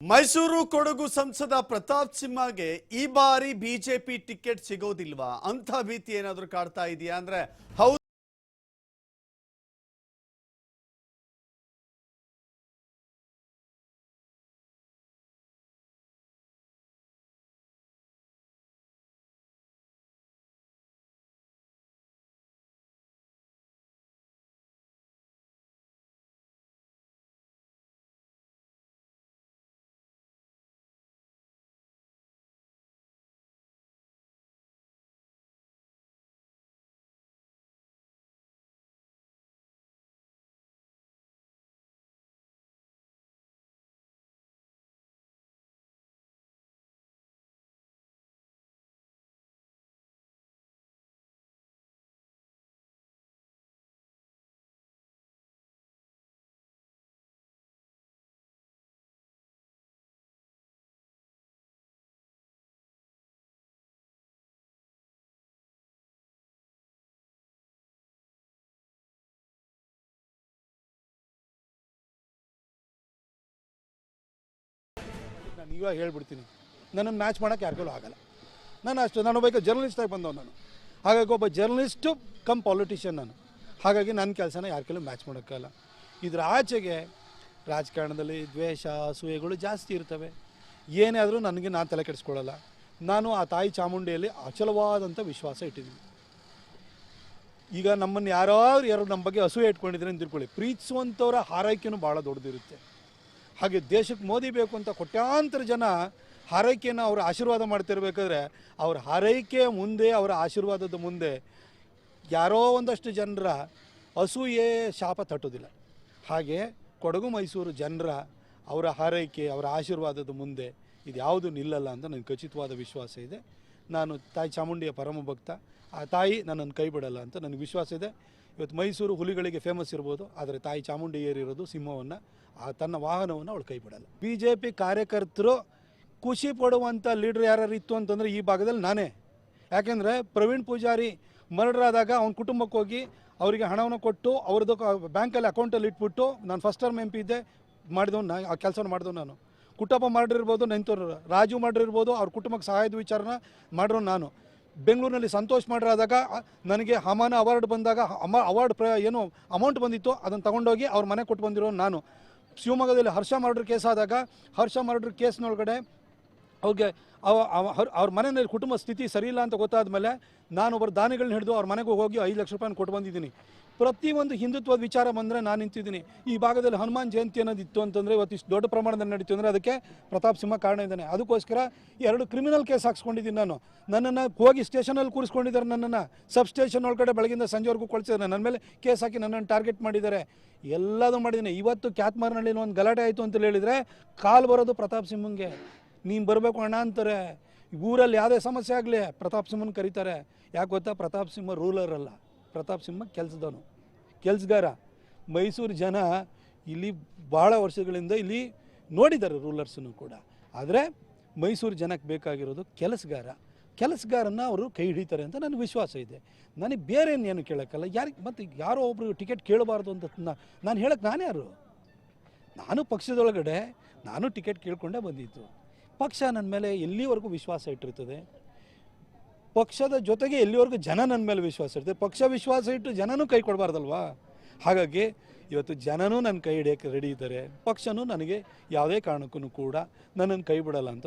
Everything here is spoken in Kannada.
ಮೈಸೂರು ಕೊಡಗು ಸಂಸದ ಪ್ರತಾಪ್ ಸಿಂಹಗೆ ಈ ಬಾರಿ ಬಿಜೆಪಿ ಟಿಕೆಟ್ ಸಿಗೋದಿಲ್ವಾ? ಅಂತ ಭೀತಿ ಏನಾದರೂ ಕಾಡ್ತಾ ಇದೆಯಾ? ಅಂದ್ರೆ ಹೌದು ನಾನು ಇವಾಗ ಹೇಳ್ಬಿಡ್ತೀನಿ. ನನ್ನನ್ನು ಮ್ಯಾಚ್ ಮಾಡೋಕ್ಕೆ ಯಾರಿಗೂ ಆಗಲ್ಲ. ನಾನು ಅಷ್ಟು, ನಾನು ಒಬ್ಬ ಜರ್ನಲಿಸ್ಟಾಗಿ ಬಂದವ ನಾನು. ಹಾಗಾಗಿ ಒಬ್ಬ ಜರ್ನಲಿಸ್ಟು ಕಮ್ ಪಾಲಿಟಿಷಿಯನ್ ನಾನು. ಹಾಗಾಗಿ ನನ್ನ ಕೆಲಸನ ಯಾರ ಮ್ಯಾಚ್ ಮಾಡೋಕ್ಕಲ್ಲ ಇದ್ರ ಆಚೆಗೆ ರಾಜಕಾರಣದಲ್ಲಿ ದ್ವೇಷ, ಅಸೂಯೆಗಳು ಜಾಸ್ತಿ ಇರ್ತವೆ. ಏನೇ ಆದರೂ ನನಗೆ ನಾನು ತಲೆ ಕೆಡಿಸ್ಕೊಳ್ಳಲ್ಲ. ನಾನು ಆ ತಾಯಿ ಚಾಮುಂಡಿಯಲ್ಲಿ ಅಚಲವಾದಂಥ ವಿಶ್ವಾಸ ಇಟ್ಟಿದ್ದೀನಿ. ಈಗ ನಮ್ಮನ್ನು ಯಾರಾದ್ರೂ ಯಾರು ನಮ್ಮ ಬಗ್ಗೆ ಅಸೂಯೆ ಇಟ್ಕೊಂಡಿದ್ರೆ ಅಂತ ತಿಳ್ಕೊಳ್ಳಿ. ಪ್ರೀತಿಸುವಂಥವರ ಹಾರೈಕೆನೂ ಭಾಳ ದೊಡ್ಡದಿರುತ್ತೆ. ಹಾಗೆ ದೇಶಕ್ಕೆ ಮೋದಿ ಬೇಕು ಅಂತ ಕೋಟ್ಯಾಂತರ ಜನ ಹಾರೈಕೆಯನ್ನು ಅವರು ಆಶೀರ್ವಾದ ಮಾಡ್ತಿರ್ಬೇಕಾದ್ರೆ ಅವ್ರ ಹಾರೈಕೆಯ ಮುಂದೆ, ಅವರ ಆಶೀರ್ವಾದದ ಮುಂದೆ ಯಾರೋ ಒಂದಷ್ಟು ಜನರ ಅಸೂಯೆ ಶಾಪ ತಟ್ಟೋದಿಲ್ಲ. ಹಾಗೆ ಕೊಡಗು ಮೈಸೂರು ಜನರ ಅವರ ಹಾರೈಕೆ, ಅವರ ಆಶೀರ್ವಾದದ ಮುಂದೆ ಇದು ಯಾವುದು ನಿಲ್ಲಲ್ಲ ಅಂತ ನನಗೆ ಖಚಿತವಾದ ವಿಶ್ವಾಸ ಇದೆ. ನಾನು ತಾಯಿ ಚಾಮುಂಡಿಯ ಪರಮ ಭಕ್ತ ಆ ತಾಯಿ ನನ್ನನ್ನು ಕೈ ಬಿಡಲ್ಲ ಅಂತ ನನಗೆ ವಿಶ್ವಾಸ ಇದೆ. ಇವತ್ತು ಮೈಸೂರು ಹುಲಿಗಳಿಗೆ ಫೇಮಸ್ ಇರ್ಬೋದು, ಆದರೆ ತಾಯಿ ಚಾಮುಂಡಿ ಏರಿರೋದು ಸಿಂಹವನ್ನು, ಆ ತನ್ನ ವಾಹನವನ್ನು ಅವಳು ಕೈ ಬಿಡಲ್ಲ ಬಿ ಜೆ ಪಿ ಕಾರ್ಯಕರ್ತರು ಖುಷಿ ಪಡುವಂಥ ಲೀಡ್ರ್ ಯಾರು ಇತ್ತು ಅಂತಂದರೆ ಈ ಭಾಗದಲ್ಲಿ ನಾನೇ. ಯಾಕೆಂದರೆ ಪ್ರವೀಣ್ ಪೂಜಾರಿ ಮರ್ಡರ್ ಆದಾಗ ಅವನ ಕುಟುಂಬಕ್ಕೆ ಹೋಗಿ ಅವರಿಗೆ ಹಣವನ್ನು ಕೊಟ್ಟು ಅವ್ರದ್ದು ಬ್ಯಾಂಕಲ್ಲಿ ಅಕೌಂಟಲ್ಲಿ ಇಟ್ಬಿಟ್ಟು ನಾನು ಫಸ್ಟ್ ಟರ್ಮ್ ಎಂ ಪಿ ಇದ್ದೆ, ಮಾಡಿದವನು ನಾನು ಆ ಕೆಲಸವನ್ನು ಮಾಡಿದವ್ ನಾನು. ಕುಟುಂಬ ಮಾಡಿರ್ಬೋದು ನೆಂತವ್ರು ರಾಜು ಮಾಡಿರ್ಬೋದು ಅವ್ರ ಕುಟುಂಬಕ್ಕೆ ಸಹಾಯದ ವಿಚಾರನ ಮಾಡಿರೋ ನಾನು. ಬೆಂಗಳೂರಿನಲ್ಲಿ ಸಂತೋಷ್ ಮಾಡಿರಾದಾಗ ನನಗೆ ಹಮಾನ ಅವಾರ್ಡ್ ಬಂದಾಗ ಅಮ ಅವಾರ್ಡ್ ಪ್ರ ಏನು ಅಮೌಂಟ್ ಬಂದಿತ್ತು ಅದನ್ನು ತಗೊಂಡೋಗಿ ಅವ್ರ ಮನೆ ಕೊಟ್ಟು ಬಂದಿರೋ ನಾನು. ಶಿವಮೊಗ್ಗದಲ್ಲಿ ಹರ್ಷ ಮರ್ಡರ್ ಕೇಸ್ ಆದಾಗ, ಹರ್ಷ ಮರ್ಡರ್ ಕೇಸ್ನೊಳಗಡೆ ಅವ್ರಿಗೆ ಅವ ಅವ- ಅವ್ರ- ಮನೆಯಲ್ಲಿ ಕುಟುಂಬ ಸ್ಥಿತಿ ಸರಿಯಿಲ್ಲ ಅಂತ ಗೊತ್ತಾದ ಮೇಲೆ ನಾನು ಒಬ್ಬರು ದಾನಿಗಳನ್ನ ಹಿಡಿದು ಅವ್ರ ಮನೆಗೆ ಹೋಗಿ ಐದು ಲಕ್ಷ ರೂಪಾಯಿ ಕೊಟ್ಟು ಬಂದಿದ್ದೀನಿ. ಪ್ರತಿಯೊಂದು ಹಿಂದುತ್ವದ ವಿಚಾರ ಬಂದರೆ ನಾನು ನಿಂತಿದ್ದೀನಿ. ಈ ಭಾಗದಲ್ಲಿ ಹನುಮಾನ್ ಜಯಂತಿ ಅನ್ನೋದು ಇತ್ತು ಅಂತಂದರೆ ಇವತ್ತು ಇಷ್ಟು ದೊಡ್ಡ ಪ್ರಮಾಣದಲ್ಲಿ ನಡೀತು ಅಂದರೆ ಅದಕ್ಕೆ ಪ್ರತಾಪ್ ಸಿಂಹ ಕಾರಣ ಇದ್ದಾನೆ. ಅದಕ್ಕೋಸ್ಕರ ಎರಡು ಕ್ರಿಮಿನಲ್ ಕೇಸ್ ಹಾಕ್ಸ್ಕೊಂಡಿದ್ದೀನಿ ನಾನು. ನನ್ನನ್ನು ಹೋಗಿ ಸ್ಟೇಷನಲ್ಲಿ ಕೂರಿಸ್ಕೊಂಡಿದ್ದಾರೆ ನನ್ನನ್ನು. ಸಬ್ ಸ್ಟೇಷನ್ ಒಳಗಡೆ ಬೆಳಗಿಂದ ಸಂಜೆವರೆಗೂ ಕೊಳಿಸಿದ್ದಾರೆ ನನ್ನ ಮೇಲೆ ಕೇಸ್ ಹಾಕಿ ನನ್ನನ್ನು ಟಾರ್ಗೆಟ್ ಮಾಡಿದ್ದಾರೆ. ಎಲ್ಲದೂ ಮಾಡಿದ್ದೀನಿ. ಇವತ್ತು ಕ್ಯಾತ್ಮಾರ್ನಲ್ಲಿ ಒಂದು ಗಲಾಟೆ ಆಯಿತು ಅಂತ ಹೇಳಿದರೆ ಕಾಲು ಬರೋದು ಪ್ರತಾಪ್ ಸಿಂಹಂಗೆ. ನೀನು ಬರಬೇಕು ಅಣ್ಣ ಅಂತಾರೆ. ಊರಲ್ಲಿ ಯಾವುದೇ ಸಮಸ್ಯೆ ಆಗಲಿ ಪ್ರತಾಪ್ ಸಿಂಹನ ಕರೀತಾರೆ. ಯಾಕೆ ಗೊತ್ತಾ? ಪ್ರತಾಪ್ ಸಿಂಹ ರೂಲರ್ ಅಲ್ಲ. ಪ್ರತಾಪ್ ಸಿಂಹ ಕೆಲಸದವನು. ಕೆಲಸಗಾರ. ಮೈಸೂರು ಜನ ಇಲ್ಲಿ ಭಾಳ ವರ್ಷಗಳಿಂದ ಇಲ್ಲಿ ನೋಡಿದ್ದಾರೆ ರೂಲರ್ಸನ್ನು ಕೂಡ. ಆದರೆ ಮೈಸೂರು ಜನಕ್ಕೆ ಬೇಕಾಗಿರೋದು ಕೆಲಸಗಾರ. ಕೆಲಸಗಾರನ್ನ ಅವರು ಕೈ ಹಿಡಿತಾರೆ ಅಂತ ನನಗೆ ವಿಶ್ವಾಸ ಇದೆ. ನನಗೆ ಬೇರೆ ಏನು ಕೇಳೋಕ್ಕಲ್ಲ. ಯಾರಿಗೆ ಮತ್ತು ಯಾರೋ ಒಬ್ಬರು ಟಿಕೆಟ್ ಕೇಳಬಾರ್ದು ಅಂತ ನಾನು ಹೇಳಕ್ಕೆ ನಾನು ಯಾರು? ನಾನು ಪಕ್ಷದೊಳಗಡೆ ನಾನು ಟಿಕೆಟ್ ಕೇಳ್ಕೊಂಡೇ ಬಂದಿದ್ದು. ಪಕ್ಷ ನನ್ನ ಮೇಲೆ ಎಲ್ಲಿವರೆಗೂ ವಿಶ್ವಾಸ ಇಟ್ಟಿರ್ತದೆ? ಪಕ್ಷದ ಜೊತೆಗೆ ಎಲ್ಲಿವರೆಗೂ ಜನ ನನ್ನ ಮೇಲೆ ವಿಶ್ವಾಸ ಇರ್ತದೆ? ಪಕ್ಷ ವಿಶ್ವಾಸ ಇಟ್ಟು ಜನನೂ ಕೈ ಕೊಡಬಾರ್ದಲ್ವಾ? ಹಾಗಾಗಿ ಇವತ್ತು ಜನನೂ ನನ್ನ ಕೈ ಹಿಡಿಯೋಕ್ಕೆ ರೆಡಿ ಇದ್ದಾರೆ. ಪಕ್ಷನೂ ನನಗೆ ಯಾವುದೇ ಕಾರಣಕ್ಕೂ ಕೂಡ ನನ್ನನ್ನು ಕೈ ಬಿಡಲ್ಲ ಅಂತ